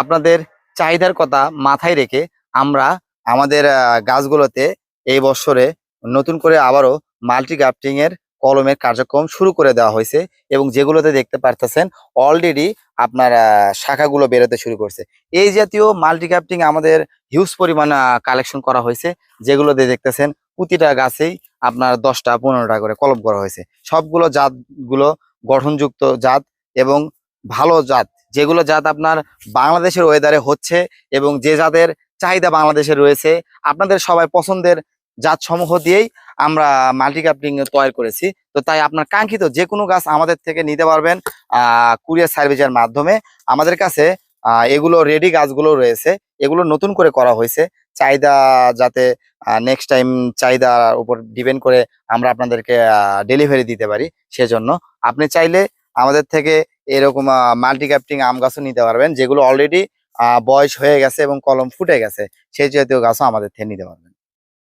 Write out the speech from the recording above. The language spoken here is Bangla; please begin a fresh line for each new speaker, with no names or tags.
আপনাদের চাহিদার কথা মাথায় রেখে আমরা আমাদের গাছগুলোতে এই বছরে নতুন করে আবারও মাল্টি এর কলমের কার্যক্রম শুরু করে দেওয়া হয়েছে এবং যেগুলোতে দেখতে পারতেছেন অলরেডি আপনার শাখাগুলো বেরোতে শুরু করছে। এই জাতীয় মাল্টি গ্রাফটিং আমাদের হিউজ পরিমাণ কালেকশন করা হয়েছে। যেগুলোতে দেখতেছেন প্রতিটা গাছেই আপনার দশটা, পনেরোটা করে কলম করা হয়েছে। সবগুলো জাতগুলো গঠনযুক্ত জাত এবং ভালো জাত। যেগুলো জাত আপনার বাংলাদেশের ওয়েদারে হচ্ছে এবং যে জাতের চাহিদা বাংলাদেশে রয়েছে, আপনাদের সবাই পছন্দের জাত সমূহ দিয়েই আমরা মাল্টি কাপলিং তৈরি করেছি। তো তাই আপনার কাঙ্ক্ষিত যে কোনো গাছ আমাদের থেকে নিতে পারবেন কুরিয়ার সার্ভিসের মাধ্যমে। আমাদের কাছে এগুলো রেডি গাছগুলো রয়েছে। এগুলো নতুন করে করা হয়েছে। চাহিদা যাতে নেক্সট টাইম চাহিদার উপর ডিপেন্ড করে আমরা আপনাদেরকে ডেলিভারি দিতে পারি, সেজন্য। আপনি চাইলে আমাদের থেকে এরকম মাল্টি ক্যাপটিং আম গাছও নিতে পারবেন, যেগুলো অলরেডি বয়স হয়ে গেছে এবং কলম ফুটে গেছে, সেই জাতীয় গাছও আমাদের থেকে নিতে পারবেন।